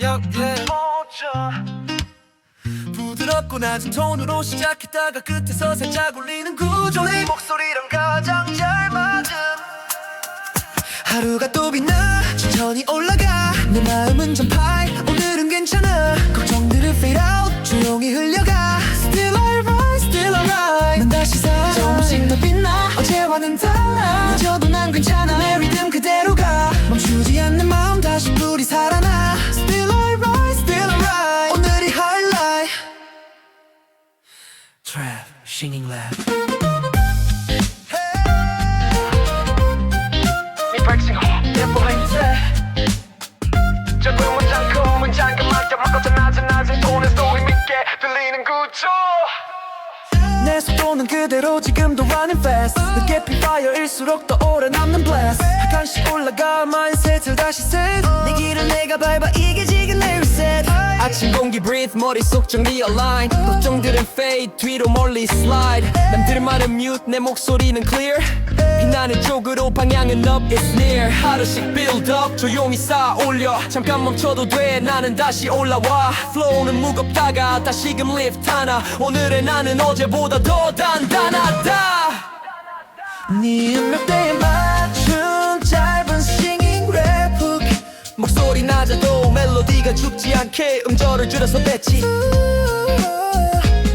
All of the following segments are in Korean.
Yeah, yeah. 부드럽고 낮은 톤으로 시작했다가 끝에서 살짝 울리는 구조 네 목소리랑 가장 잘 맞은 하루가 또 빛나. 천천히 올라가. 내 마음은 전파이 오늘은 괜찮아. 걱정들을 fade out. 조용히 흘려가. Still alright, still alright. 난 다시 살아 조금씩 더 빛나. 어제와는 달라 구조. 내 속도는 그대로 지금도 running fast. 늦게 피 fire일수록 더 오래 남는 blast. 한 칸씩 올라가 mindset을 다시 set. 내 길을 내가 밟아 이게 지금 내 reset 아침 공기 breathe 머릿속 정리 align. 걱정들은 fade 뒤로 멀리 slide. 남들 말은 mute 내 목소리는 clear. 빛나는 쪽으로 방향은 up it's near. 하루씩 build up 조용히 쌓아 올려. 잠깐 멈춰도 돼 나는 다시 올라와. flow는 무겁다가 다시금 lift 하나. 오늘의 나는 어제보다 더 단단하다. 네 음역대에 멜로디가 죽지 않게 음절을 줄여서 뺐지.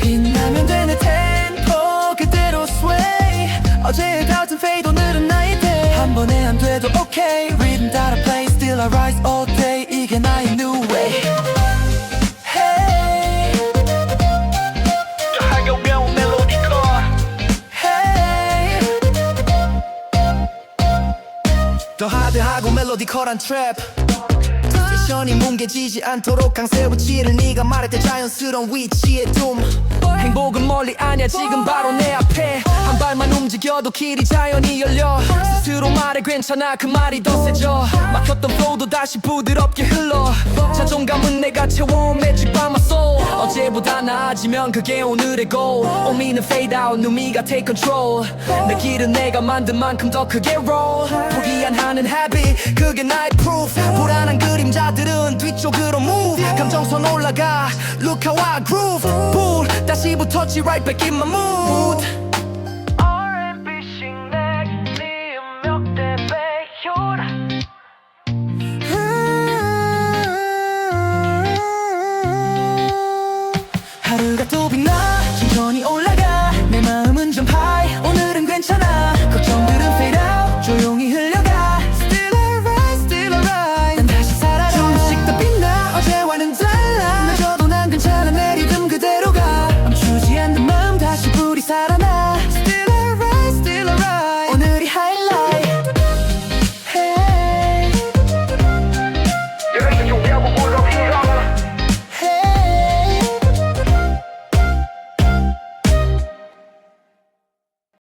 빛나면 되는 템포 그대로 sway. 어제의 같은 fade 오늘은 나의 day. 한 번에 안 돼도 okay. Rhythm 따라 play still I rise all day. 이게 나의 new way. Hey. 하여명 멜로디컬 Hey. 더 하드하고 멜로디컬한 트랩 세션이 뭉개지지 않도록 강세 위치를 네가 말할 때 자연스러운 위치에 둠. 행복은 멀리 아니야. 지금 바로 내 앞에. 한 발만 움직여도 길이 자연히 열려. 스스로 말해 괜찮아. 그 말이 더 세져 막혔던 flow도 다시 부드럽게 흘러. 자존감은 내가 채워 my soul 어제보다 나아지면 그게 오늘의 goal 오미는 fade out 누미가 take control 내 길은 내가 만든 만큼 더 크게 roll 포기 안 하는 habit 그게 나의 proof 불안한 그림자들은 뒤쪽으로 move 감정선 올라가 look how I groove 불 다시 붙었지 right back in my mood